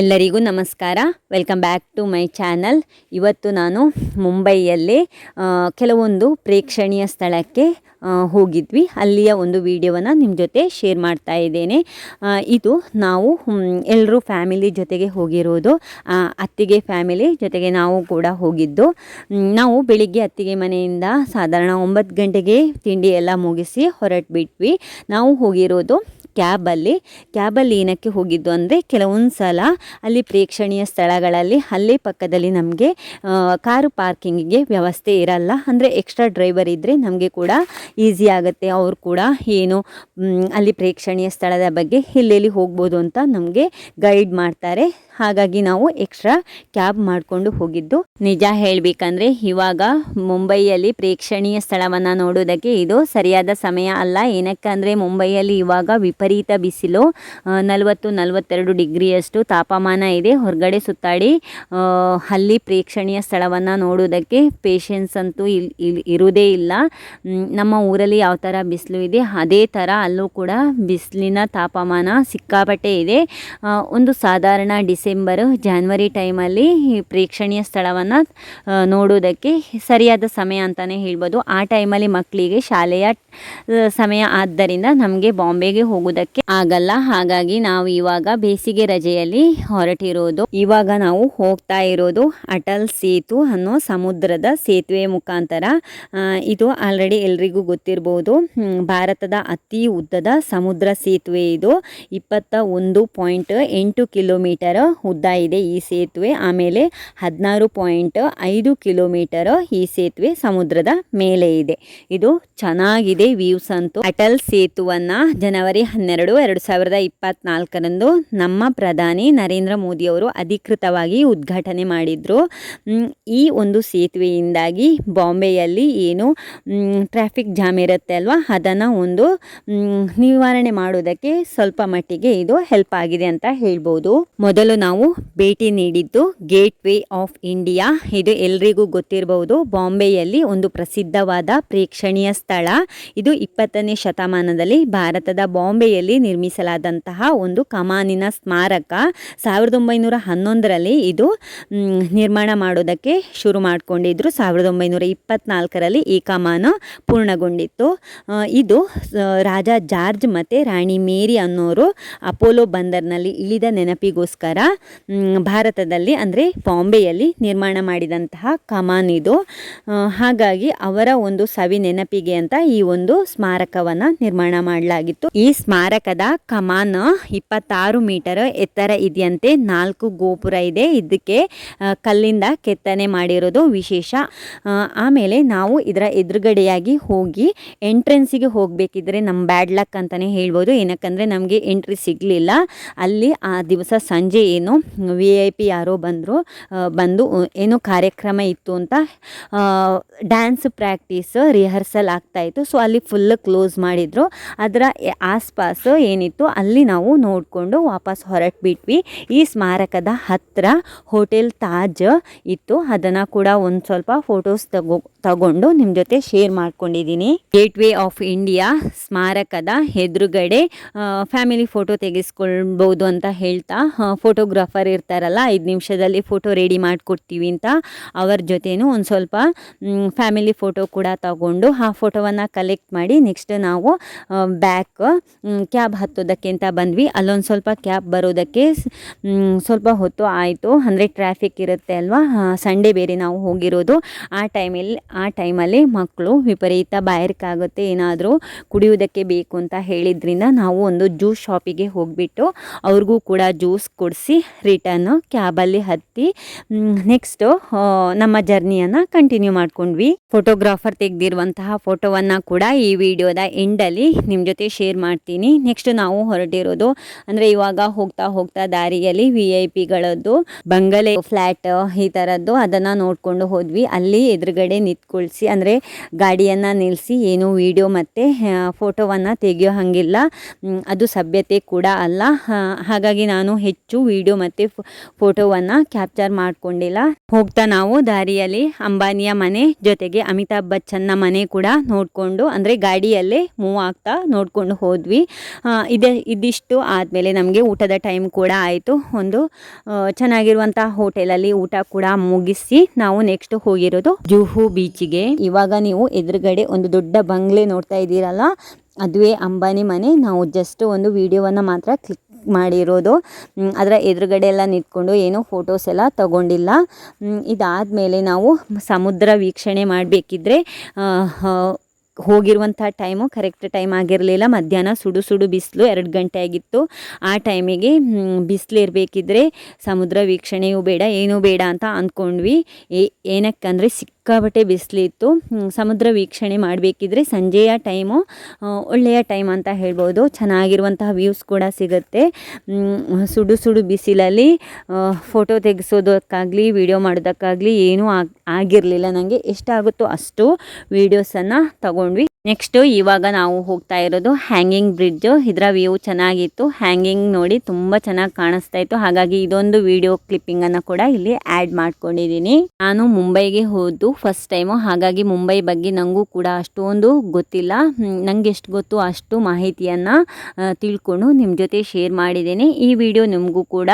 ಎಲ್ಲರಿಗೂ ನಮಸ್ಕಾರ. Welcome back to my channel ಇವತ್ತು ನಾನು ಮುಂಬೈಯಲ್ಲಿ ಕೆಲವೊಂದು ಪ್ರೇಕ್ಷಣೀಯ ಸ್ಥಳಕ್ಕೆ ಹೋಗಿದ್ವಿ. ಅಲ್ಲಿಯ ಒಂದು ವಿಡಿಯೋವನ್ನು ನಿಮ್ಮ ಜೊತೆ ಶೇರ್ ಮಾಡ್ತಾ ಇದ್ದೇನೆ. ಇದು ನಾವು ಎಲ್ಲರೂ ಫ್ಯಾಮಿಲಿ ಜೊತೆಗೆ ಹೋಗಿರೋದು ಅತ್ತಿಗೆ ಫ್ಯಾಮಿಲಿ ಜೊತೆಗೆ ನಾವು ಕೂಡ ಹೋಗಿದ್ದು. ನಾವು ಬೆಳಿಗ್ಗೆ ಅತ್ತಿಗೆ ಮನೆಯಿಂದ ಸಾಧಾರಣ ಒಂಬತ್ತು ಗಂಟೆಗೆ ತಿಂಡಿ ಎಲ್ಲ ಮುಗಿಸಿ ಹೊರಟ್ಬಿಟ್ವಿ. ನಾವು ಹೋಗಿರೋದು ಕ್ಯಾಬಲ್ಲಿ ಕ್ಯಾಬಲ್ಲಿ ಏನಕ್ಕೆ ಹೋಗಿದ್ದು ಅಂದರೆ ಕೆಲವೊಂದು ಸಲ ಅಲ್ಲಿ ಪ್ರೇಕ್ಷಣೀಯ ಸ್ಥಳಗಳಲ್ಲಿ, ಅಲ್ಲೇ ಪಕ್ಕದಲ್ಲಿ ನಮಗೆ ಕಾರು ಪಾರ್ಕಿಂಗಿಗೆ ವ್ಯವಸ್ಥೆ ಇರಲ್ಲ. ಅಂದರೆ ಎಕ್ಸ್ಟ್ರಾ ಡ್ರೈವರ್ ಇದ್ದರೆ ನಮಗೆ ಕೂಡ ಈಸಿ ಆಗುತ್ತೆ. ಅವರು ಕೂಡ ಏನು ಅಲ್ಲಿ ಪ್ರೇಕ್ಷಣೀಯ ಸ್ಥಳದ ಬಗ್ಗೆ ಇಲ್ಲೆಲ್ಲಿ ಹೋಗ್ಬೋದು ಅಂತ ನಮಗೆ ಗೈಡ್ ಮಾಡ್ತಾರೆ. ಹಾಗಾಗಿ ನಾವು ಎಕ್ಸ್ಟ್ರಾ ಕ್ಯಾಬ್ ಮಾಡಿಕೊಂಡು ಹೋಗಿದ್ದು. ನಿಜ ಹೇಳಬೇಕಂದ್ರೆ ಇವಾಗ ಮುಂಬೈಯಲ್ಲಿ ಪ್ರೇಕ್ಷಣೀಯ ಸ್ಥಳವನ್ನು ನೋಡೋದಕ್ಕೆ ಇದು ಸರಿಯಾದ ಸಮಯ ಅಲ್ಲ. ಏನಕ್ಕಂದರೆ ಮುಂಬೈಯಲ್ಲಿ ಇವಾಗ ವಿಪರೀತ ಬಿಸಿಲು ನಲವತ್ತು, ನಲವತ್ತೆರಡು ಡಿಗ್ರಿಯಷ್ಟು ತಾಪಮಾನ ಇದೆ. ಹೊರಗಡೆ ಸುತ್ತಾಡಿ ಅಲ್ಲಿ ಪ್ರೇಕ್ಷಣೀಯ ಸ್ಥಳವನ್ನು ನೋಡೋದಕ್ಕೆ ಪೇಷನ್ಸ್ ಅಂತೂ ಇಲ್ ಇರುವುದೇ ಇಲ್ಲ. ನಮ್ಮ ಊರಲ್ಲಿ ಯಾವ ಥರ ಬಿಸಿಲು ಇದೆ, ಅದೇ ಥರ ಅಲ್ಲೂ ಕೂಡ ಬಿಸಿಲಿನ ತಾಪಮಾನ ಸಿಕ್ಕಾಪಟ್ಟೆ ಇದೆ. ಒಂದು ಸಾಧಾರಣ ಡಿಸೆಂಬರ್, ಜಾನ್ವರಿ ಟೈಮಲ್ಲಿ ಪ್ರೇಕ್ಷಣೀಯ ಸ್ಥಳವನ್ನು ನೋಡೋದಕ್ಕೆ ಸರಿಯಾದ ಸಮಯ ಅಂತಲೇ ಹೇಳ್ಬೋದು. ಆ ಟೈಮಲ್ಲಿ ಮಕ್ಕಳಿಗೆ ಶಾಲೆಯ ಸಮಯ ಆದ್ದರಿಂದ ನಮಗೆ ಬಾಂಬೆಗೆ ಹೋಗೋದಕ್ಕೆ ಆಗಲ್ಲ. ಹಾಗಾಗಿ ನಾವು ಇವಾಗ ಬೇಸಿಗೆ ರಜೆಯಲ್ಲಿ ಹೊರಟಿರೋದು, ಇವಾಗ ನಾವು ಹೋಗ್ತಾ ಇರೋದು ಅಟಲ್ ಸೇತು ಅನ್ನೋ ಸಮುದ್ರದ ಸೇತುವೆ ಮುಖಾಂತರ. ಇದು ಆಲ್ರೆಡಿ ಎಲ್ರಿಗೂ ಗೊತ್ತಿರ್ಬೋದು. ಭಾರತದ ಅತಿ ಉದ್ದದ ಸಮುದ್ರ ಸೇತುವೆ ಇದು. ಇಪ್ಪತ್ತ ಒಂದು ಪಾಯಿಂಟ್ ಎಂಟು ಕಿಲೋಮೀಟರ್ ಉದ್ದ ಇದೆ ಈ ಸೇತುವೆ. ಆಮೇಲೆ ಹದಿನಾರು ಪಾಯಿಂಟ್ ಐದು ಕಿಲೋಮೀಟರ್ ಈ ಸೇತುವೆ ಸಮುದ್ರದ ಮೇಲೆ ಇದೆ. ಇದು ಚೆನ್ನಾಗಿದೆ ವ್ಯೂಸ್ ಅಂತೂ ಅಟಲ್ ಸೇತುವನ್ನ ಜನವರಿ ಹನ್ನೆರಡು, ಎರಡು ಸಾವಿರದ ಇಪ್ಪತ್ನಾಲ್ಕರಂದು ನಮ್ಮ ಪ್ರಧಾನಿ ನರೇಂದ್ರ ಮೋದಿ ಅವರು ಅಧಿಕೃತವಾಗಿ ಉದ್ಘಾಟನೆ ಮಾಡಿದ್ರು. ಈ ಒಂದು ಸೇತುವೆಯಿಂದಾಗಿ ಬಾಂಬೆಯಲ್ಲಿ ಏನು ಟ್ರಾಫಿಕ್ ಜಾಮ್ ಇರುತ್ತೆ ಅಲ್ವಾ? ಅದನ್ನು ಒಂದು ನಿವಾರಣೆ ಮಾಡೋದಕ್ಕೆ ಸ್ವಲ್ಪ ಮಟ್ಟಿಗೆ ಇದು ಹೆಲ್ಪ್ ಆಗಿದೆ ಅಂತ ಹೇಳ್ಬೋದು. ಮೊದಲು ನಾವು ಭೇಟಿ ನೀಡಿದ್ದು ಗೇಟ್ ವೇ ಆಫ್ ಇಂಡಿಯಾ. ಇದು ಎಲ್ರಿಗೂ ಗೊತ್ತಿರಬಹುದು, ಬಾಂಬೆಯಲ್ಲಿ ಒಂದು ಪ್ರಸಿದ್ಧವಾದ ಪ್ರೇಕ್ಷಣೀಯ ಸ್ಥಳ. ಇದು ಇಪ್ಪತ್ತನೇ ಶತಮಾನದಲ್ಲಿ ಭಾರತದ ಬಾಂಬೆಯಲ್ಲಿ ನಿರ್ಮಿಸಲಾದಂತಹ ಒಂದು ಕಮಾನಿನ ಸ್ಮಾರಕ. ಸಾವಿರದ ಒಂಬೈನೂರ ಹನ್ನೊಂದರಲ್ಲಿ ಇದು ನಿರ್ಮಾಣ ಮಾಡೋದಕ್ಕೆ ಶುರು ಮಾಡಿಕೊಂಡಿದ್ರು. ಸಾವಿರದ ಒಂಬೈನೂರ ಇಪ್ಪತ್ನಾಲ್ಕರಲ್ಲಿ ಈ ಕಮಾನು ಪೂರ್ಣಗೊಂಡಿತ್ತು. ಇದು ರಾಜ ಜಾರ್ಜ್ ಮತ್ತು ರಾಣಿ ಮೇರಿ ಅನ್ನೋರು ಅಪೋಲೋ ಬಂದರ್ನಲ್ಲಿ ಇಳಿದ ನೆನಪಿಗೋಸ್ಕರ ಭಾರತದಲ್ಲಿ ಅಂದರೆ ಬಾಂಬೆಯಲ್ಲಿ ನಿರ್ಮಾಣ ಮಾಡಿದಂತಹ ಕಮಾನ್ ಇದು. ಹಾಗಾಗಿ ಅವರ ಒಂದು ಸವಿ ನೆನಪಿಗೆ ಅಂತ ಈ ಒಂದು ಸ್ಮಾರಕವನ್ನು ನಿರ್ಮಾಣ ಮಾಡಲಾಗಿತ್ತು. ಈ ಸ್ಮಾರಕದ ಕಮಾನ್ ಇಪ್ಪತ್ತಾರು ಮೀಟರ್ ಎತ್ತರ ಇದೆಯಂತೆ ನಾಲ್ಕು ಗೋಪುರ ಇದೆ. ಇದಕ್ಕೆ ಕಲ್ಲಿಂದ ಕೆತ್ತನೆ ಮಾಡಿರೋದು ವಿಶೇಷ. ಆಮೇಲೆ ನಾವು ಇದರ ಎದುರುಗಡೆಯಾಗಿ ಹೋಗಿ ಎಂಟ್ರೆನ್ಸಿಗೆ ಹೋಗಬೇಕಿದ್ರೆ ನಮ್ಮ ಬ್ಯಾಡ್ ಲಕ್ ಅಂತಲೇ ಹೇಳ್ಬೋದು. ಏನಕ್ಕಂದರೆ ನಮಗೆ ಎಂಟ್ರಿ ಸಿಗಲಿಲ್ಲ. ಅಲ್ಲಿ ಆ ದಿವಸ ಸಂಜೆ ವಿ ಐ ಪಿ ಯಾರೋ ಬಂದರು ಬಂದು ಏನು ಏನೋ ಕಾರ್ಯಕ್ರಮ ಇತ್ತು ಅಂತ ಡ್ಯಾನ್ಸ್ ಪ್ರಾಕ್ಟೀಸ್ ರಿಹರ್ಸಲ್ ಆಗ್ತಾಯಿತ್ತು ಸೊ ಅಲ್ಲಿ ಫುಲ್ ಕ್ಲೋಸ್ ಮಾಡಿದರು. ಅದರ ಆಸ್ಪಾಸ್ ಏನಿತ್ತು, ಅಲ್ಲಿ ನಾವು ನೋಡಿಕೊಂಡು ವಾಪಸ್ ಹೊರಟ್ಬಿಟ್ವಿ. ಈ ಸ್ಮಾರಕದ ಹತ್ತಿರ ಹೋಟೆಲ್ ತಾಜ್ ಇತ್ತು. ಅದನ್ನು ಕೂಡ ಒಂದು ಸ್ವಲ್ಪ ಫೋಟೋಸ್ ತಗೋ ತಗೊಂಡು ನಿಮ್ಮ ಜೊತೆ ಶೇರ್ ಮಾಡ್ಕೊಂಡಿದ್ದೀನಿ. ಗೇಟ್ ವೇ ಆಫ್ ಇಂಡಿಯಾ ಸ್ಮಾರಕದ ಎದುರುಗಡೆ ಫ್ಯಾಮಿಲಿ ಫೋಟೋ ತೆಗೆಸ್ಕೊಳ್ಬೋದು ಅಂತ ಹೇಳ್ತಾ ಫೋಟೋಗ್ರಾಫರ್ ಇರ್ತಾರಲ್ಲ, ಐದು ನಿಮಿಷದಲ್ಲಿ ಫೋಟೋ ರೆಡಿ ಮಾಡಿಕೊಡ್ತೀವಿ ಅಂತ. ಅವ್ರ ಜೊತೆನೂ ಒಂದು ಸ್ವಲ್ಪ ಫ್ಯಾಮಿಲಿ ಫೋಟೋ ಕೂಡ ತಗೊಂಡು ಆ ಫೋಟೋವನ್ನು ಕಲೆಕ್ಟ್ ಮಾಡಿ ನೆಕ್ಸ್ಟ್ ನಾವು ಬ್ಯಾಕ್ ಕ್ಯಾಬ್ ಹತ್ತೋದಕ್ಕೆ ಅಂತ ಬಂದ್ವಿ. ಅಲ್ಲೊಂದು ಸ್ವಲ್ಪ ಕ್ಯಾಬ್ ಬರೋದಕ್ಕೆ ಸ್ವಲ್ಪ ಹೊತ್ತು ಆಯಿತು. ಅಂದರೆ ಟ್ರಾಫಿಕ್ ಇರುತ್ತೆ ಅಲ್ವಾ? ಸಂಡೇ ಬೇರೆ ನಾವು ಹೋಗಿರೋದು. ಆ ಟೈಮಲ್ಲಿ ಆ ಟೈಮಲ್ಲಿ ಮಕ್ಕಳು ವಿಪರೀತ ಬಾಯಾರಿಕಾಗುತ್ತೆ, ಏನಾದರೂ ಕುಡಿಯುವುದಕ್ಕೆ ಬೇಕು ಅಂತ ಹೇಳಿದ್ರಿಂದ ನಾವು ಒಂದು ಜ್ಯೂಸ್ ಶಾಪಿಗೆ ಹೋಗಿಬಿಟ್ಟು ಅವ್ರಿಗೂ ಕೂಡ ಜ್ಯೂಸ್ ಕೊಡಿಸಿ ರಿಟರ್ನ್ ಕ್ಯಾಬಲ್ಲಿ ಹತ್ತಿ ನೆಕ್ಸ್ಟು ನಮ್ಮ ಜರ್ನಿಯನ್ನು ಕಂಟಿನ್ಯೂ ಮಾಡ್ಕೊಂಡ್ವಿ. ಫೋಟೋಗ್ರಾಫರ್ ತೆಗೆದಿರುವಂತಹ ಫೋಟೋವನ್ನು ಕೂಡ ಈ ವಿಡಿಯೋದ ಎಂಡಲ್ಲಿ ನಿಮ್ಮ ಜೊತೆ ಶೇರ್ ಮಾಡ್ತೀನಿ. ನೆಕ್ಸ್ಟ್ ನಾವು ಹೊರಟಿರೋದು ಅಂದರೆ ಇವಾಗ ಹೋಗ್ತಾ ಹೋಗ್ತಾ ದಾರಿಯಲ್ಲಿ ವಿ ಐ ಪಿಗಳದ್ದು ಬಂಗಲೆ ಫ್ಲ್ಯಾಟ್ ಈ ಥರದ್ದು ಅದನ್ನು ನೋಡಿಕೊಂಡು ಹೋದ್ವಿ. ಅಲ್ಲಿ ಎದುರುಗಡೆ ನಿಂತ್ಕೊಂಡು ನಿಂತ್ಕೊಳ್ಸಿ ಅಂದರೆ ಗಾಡಿಯನ್ನು ನಿಲ್ಲಿಸಿ ಏನು ವಿಡಿಯೋ ಮತ್ತು ಫೋಟೋವನ್ನು ತೆಗೆಯೋ ಹಾಗಿಲ್ಲ. ಅದು ಸಭ್ಯತೆ ಕೂಡ ಅಲ್ಲ. ಹಾಗಾಗಿ ನಾನು ಹೆಚ್ಚು ವಿಡಿಯೋ ಮತ್ತು ಫೋಟೋವನ್ನು ಕ್ಯಾಪ್ಚರ್ ಮಾಡಿಕೊಂಡಿಲ್ಲ. ಹೋಗ್ತಾ ನಾವು ದಾರಿಯಲ್ಲಿ ಅಂಬಾನಿಯ ಮನೆ, ಜೊತೆಗೆ ಅಮಿತಾಬ್ ಬಚ್ಚನ್ನ ಮನೆ ಕೂಡ ನೋಡಿಕೊಂಡು, ಅಂದರೆ ಗಾಡಿಯಲ್ಲೇ ಮೂವ್ ಆಗ್ತಾ ನೋಡಿಕೊಂಡು ಹೋದ್ವಿ. ಇದೆ, ಇದಿಷ್ಟು ಆದಮೇಲೆ ನಮಗೆ ಊಟದ ಟೈಮ್ ಕೂಡ ಆಯಿತು. ಒಂದು ಚೆನ್ನಾಗಿರುವಂಥ ಹೋಟೆಲಲ್ಲಿ ಊಟ ಕೂಡ ಮುಗಿಸಿ, ನಾವು ನೆಕ್ಸ್ಟ್ ಹೋಗಿರೋದು ಜುಹು ಬೀಚಿಗೆ ಇವಾಗ ನೀವು ಎದುರುಗಡೆ ಒಂದು ದೊಡ್ಡ ಬಂಗ್ಲೆ ನೋಡ್ತಾ ಇದ್ದೀರಲ್ಲ, ಅದುವೇ ಅಂಬಾನಿ ಮನೆ. ನಾವು ಜಸ್ಟ್ ಒಂದು ವಿಡಿಯೋವನ್ನು ಮಾತ್ರ ಕ್ಲಿಕ್ ಮಾಡಿರೋದು. ಅದರ ಎದುರುಗಡೆ ಎಲ್ಲ ನಿಂತ್ಕೊಂಡು ಏನೋ ಫೋಟೋಸ್ ಎಲ್ಲ ತಗೊಂಡಿಲ್ಲ. ಇದಾದ ಮೇಲೆ ನಾವು ಸಮುದ್ರ ವೀಕ್ಷಣೆ ಮಾಡಬೇಕಿದ್ರೆ ಹೋಗಿರುವಂಥ ಟೈಮು ಕರೆಕ್ಟ್ ಟೈಮ್ ಆಗಿರಲಿಲ್ಲ. ಮಧ್ಯಾಹ್ನ ಸುಡು ಸುಡು ಬಿಸಿಲು ಎರಡು ಗಂಟೆ ಆಗಿತ್ತು. ಆ ಟೈಮಿಗೆ ಬಿಸಿಲು ಇರಬೇಕಿದ್ರೆ ಸಮುದ್ರ ವೀಕ್ಷಣೆಯೂ ಬೇಡ, ಏನೂ ಬೇಡ ಅಂತ ಅಂದ್ಕೊಂಡ್ವಿ. ಏನಕ್ಕಂದರೆ ಏನಕ್ಕಂದರೆ ಸಿಕ್ಕಾಬಟ್ಟೆ ಬಿಸಿಲಿತ್ತು. ಸಮುದ್ರ ವೀಕ್ಷಣೆ ಮಾಡಬೇಕಿದ್ರೆ ಸಂಜೆಯ ಟೈಮು ಒಳ್ಳೆಯ ಟೈಮ್ ಅಂತ ಹೇಳ್ಬೋದು. ಚೆನ್ನಾಗಿರುವಂತಹ ವ್ಯೂಸ್ ಕೂಡ ಸಿಗುತ್ತೆ. ಸುಡು ಸುಡು ಬಿಸಿಲಲ್ಲಿ ಫೋಟೋ ತೆಗೆಸೋದಕ್ಕಾಗಲಿ, ವಿಡಿಯೋ ಮಾಡೋದಕ್ಕಾಗಲಿ ಏನೂ ಆಗ್, ಆಗಿರಲಿಲ್ಲ. ನನಗೆ ಎಷ್ಟಾಗುತ್ತೋ ಅಷ್ಟು ವೀಡಿಯೋಸನ್ನು ತಗೊಂಡ್ವಿ. ನೆಕ್ಸ್ಟು ಇವಾಗ ನಾವು ಹೋಗ್ತಾ ಇರೋದು ಹ್ಯಾಂಗಿಂಗ್ ಬ್ರಿಡ್ಜು. ಇದರ ವ್ಯೂ ಚೆನ್ನಾಗಿತ್ತು. ಹ್ಯಾಂಗಿಂಗ್ ನೋಡಿ ತುಂಬ ಚೆನ್ನಾಗಿ ಕಾಣಿಸ್ತಾ ಇತ್ತು. ಹಾಗಾಗಿ ಇದೊಂದು ವಿಡಿಯೋ ಕ್ಲಿಪ್ಪಿಂಗನ್ನು ಕೂಡ ಇಲ್ಲಿ ಆ್ಯಡ್ ಮಾಡ್ಕೊಂಡಿದ್ದೀನಿ. ನಾನು ಮುಂಬೈಗೆ ಹೋದ್ದು ಫಸ್ಟ್ ಟೈಮು. ಹಾಗಾಗಿ ಮುಂಬೈ ಬಗ್ಗೆ ನನಗೂ ಕೂಡ ಅಷ್ಟೊಂದು ಗೊತ್ತಿಲ್ಲ. ನಂಗೆ ಎಷ್ಟು ಗೊತ್ತು ಅಷ್ಟು ಮಾಹಿತಿಯನ್ನು ತಿಳ್ಕೊಂಡು ನಿಮ್ಮ ಜೊತೆ ಶೇರ್ ಮಾಡಿದ್ದೀನಿ. ಈ ವಿಡಿಯೋ ನಿಮಗೂ ಕೂಡ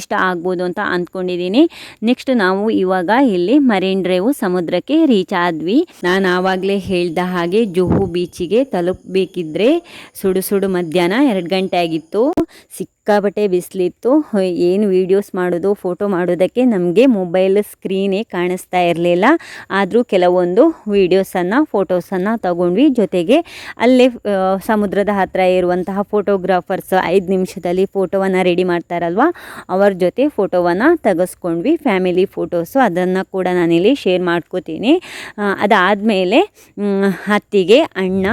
ಇಷ್ಟ ಆಗ್ಬೋದು ಅಂತ ಅಂದ್ಕೊಂಡಿದ್ದೀನಿ. ನೆಕ್ಸ್ಟ್ ನಾವು ಇವಾಗ ಇಲ್ಲಿ ಮರೀನ್ ಡ್ರೈವ್ ಸಮುದ್ರಕ್ಕೆ ರೀಚ್ ಆದ್ವಿ. ನಾನು ಆವಾಗಲೇ ಹೇಳ್ದ ಹಾಗೆ ಜುಹು ಬೀಚಿಗೆ ತಲುಪಬೇಕಿದ್ರೆ ಸುಡು ಸುಡು ಮಧ್ಯಾಹ್ನ ಎರಡು ಗಂಟೆ ಆಗಿತ್ತು. ಸಿಕ್ಕಾಪಟ್ಟೆ ಬಿಸಿಲಿತ್ತು. ಏನು ವೀಡಿಯೋಸ್ ಮಾಡೋದು ಫೋಟೋ ಮಾಡೋದಕ್ಕೆ ನಮಗೆ ಮೊಬೈಲ್ ಸ್ಕ್ರೀನೇ ಕಾಣಿಸ್ತಾ ಇರಲಿಲ್ಲ. ಆದರೂ ಕೆಲವೊಂದು ವೀಡಿಯೋಸನ್ನು ಫೋಟೋಸನ್ನು ತಗೊಂಡ್ವಿ. ಜೊತೆಗೆ ಅಲ್ಲೇ ಸಮುದ್ರದ ಹತ್ತಿರ ಇರುವಂತಹ ಫೋಟೋಗ್ರಾಫರ್ಸ್ ಐದು ನಿಮಿಷದಲ್ಲಿ ಫೋಟೋವನ್ನು ರೆಡಿ ಮಾಡ್ತಾರಲ್ವ? ಅವ್ರ ಜೊತೆ ಫೋಟೋವನ್ನು ತೆಗೆಸ್ಕೊಂಡ್ವಿ. ಫ್ಯಾಮಿಲಿ ಫೋಟೋಸು ಅದನ್ನು ಕೂಡ ನಾನಿಲ್ಲಿ ಶೇರ್ ಮಾಡ್ಕೋತೀನಿ. ಅದಾದಮೇಲೆ ಹತ್ತಿಗೆ ಅಣ್ಣ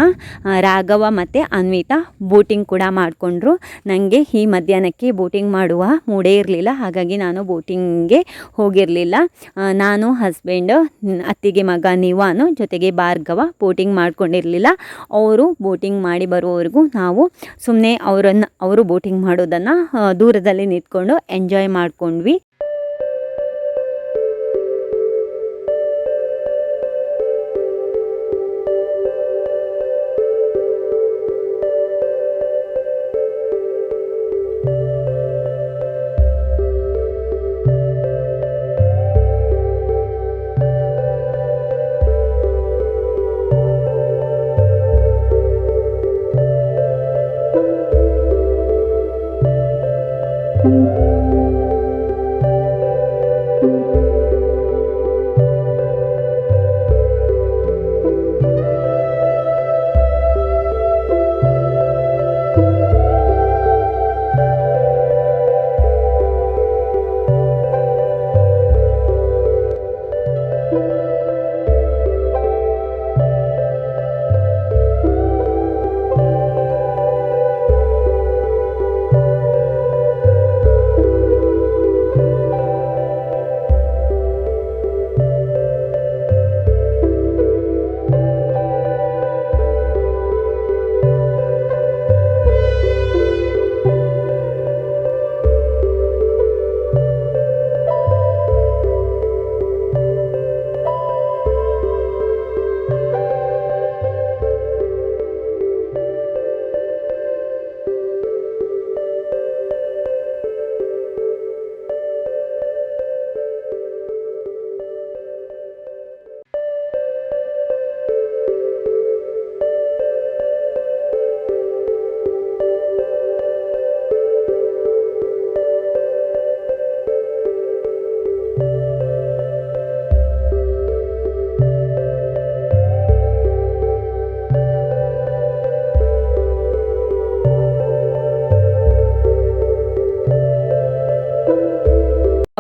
ರಾಘವ ಮತ್ತು ಅನ್ವಿತಾ ಬೋಟಿಂಗ್ ಕೂಡ ಮಾಡಿಕೊಂಡ್ರು. ನನಗೆ ಈ ಮಧ್ಯಾಹ್ನಕ್ಕೆ ಬೋಟಿಂಗ್ ಮಾಡುವ ಮೂಡೇ ಇರಲಿಲ್ಲ. ಹಾಗಾಗಿ ನಾನು ಬೋಟಿಂಗ್ಗೆ ಹೋಗಿರಲಿಲ್ಲ. ನಾನು ಹಸ್ಬೆಂಡ್ ಅತ್ತಿಗೆ ಮಗ ನಿವಾನು ಜೊತೆಗೆ ಭಾರ್ಗವ ಬೋಟಿಂಗ್ ಮಾಡ್ಕೊಂಡಿರಲಿಲ್ಲ. ಅವರು ಬೋಟಿಂಗ್ ಮಾಡಿ ಬರುವವರೆಗೂ ನಾವು ಸುಮ್ಮನೆ ಅವರನ್ನು, ಅವರು ಬೋಟಿಂಗ್ ಮಾಡೋದನ್ನು ದೂರದಲ್ಲಿ ನಿಂತ್ಕೊಂಡು ಎಂಜಾಯ್ ಮಾಡ್ಕೊಂಡ್ವಿ.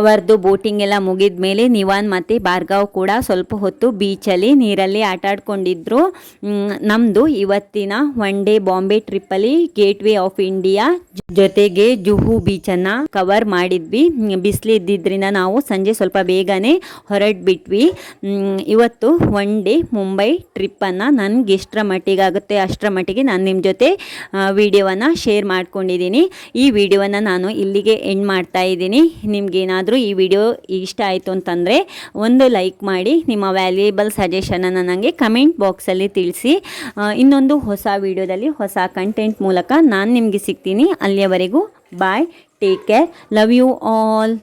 ಅವರದ್ದು ಬೋಟಿಂಗ್ ಎಲ್ಲ ಮುಗಿದ ಮೇಲೆ ನಿವಾನ್ ಮತ್ತು ಭಾರ್ಗವ್ ಕೂಡ ಸ್ವಲ್ಪ ಹೊತ್ತು ಬೀಚಲ್ಲಿ ನೀರಲ್ಲಿ ಆಟ ಆಡ್ಕೊಂಡಿದ್ರು. ನಮ್ಮದು ಇವತ್ತಿನ ಒನ್ ಡೇ ಬಾಂಬೆ ಟ್ರಿಪ್ಪಲ್ಲಿ ಗೇಟ್ ವೇ ಆಫ್ ಇಂಡಿಯಾ ಜೊತೆಗೆ ಜುಹು ಬೀಚನ್ನು ಕವರ್ ಮಾಡಿದ್ವಿ. ಬಿಸಿಲಿದ್ದಿದ್ರಿಂದ ನಾವು ಸಂಜೆ ಸ್ವಲ್ಪ ಬೇಗನೆ ಹೊರಟ್ಬಿಟ್ವಿ. ಇವತ್ತು ಒನ್ ಡೇ ಮುಂಬೈ ಟ್ರಿಪ್ಪನ್ನು ನನಗೆ ಎಷ್ಟರ ಮಟ್ಟಿಗೆ ಆಗುತ್ತೆ ಅಷ್ಟರ ಮಟ್ಟಿಗೆ ನಾನು ನಿಮ್ಮ ಜೊತೆ ವಿಡಿಯೋವನ್ನು ಶೇರ್ ಮಾಡ್ಕೊಂಡಿದ್ದೀನಿ ಈ ವಿಡಿಯೋವನ್ನು ನಾನು ಇಲ್ಲಿಗೆ ಎಂಡ್ ಮಾಡ್ತಾ ಇದ್ದೀನಿ. ನಿಮ್ಗೇನಾದರೂ ಈ ವಿಡಿಯೋ ಇಷ್ಟ ಆಯಿತು ಅಂತಂದರೆ ಒಂದು ಲೈಕ್ ಮಾಡಿ ನಿಮ್ಮ ವ್ಯಾಲ್ಯೂಯಬಲ್ ಸಜೆಷನನ್ನು ನನಗೆ ಕಮೆಂಟ್ ಬಾಕ್ಸಲ್ಲಿ ತಿಳಿಸಿ. ಇನ್ನೊಂದು ಹೊಸ ವಿಡಿಯೋದಲ್ಲಿ ಹೊಸ ಕಂಟೆಂಟ್ ಮೂಲಕ ನಾನು ನಿಮಗೆ ಸಿಗ್ತೀನಿ. ಅಲ್ಲಿಯವರೆಗೂ bye take care love you all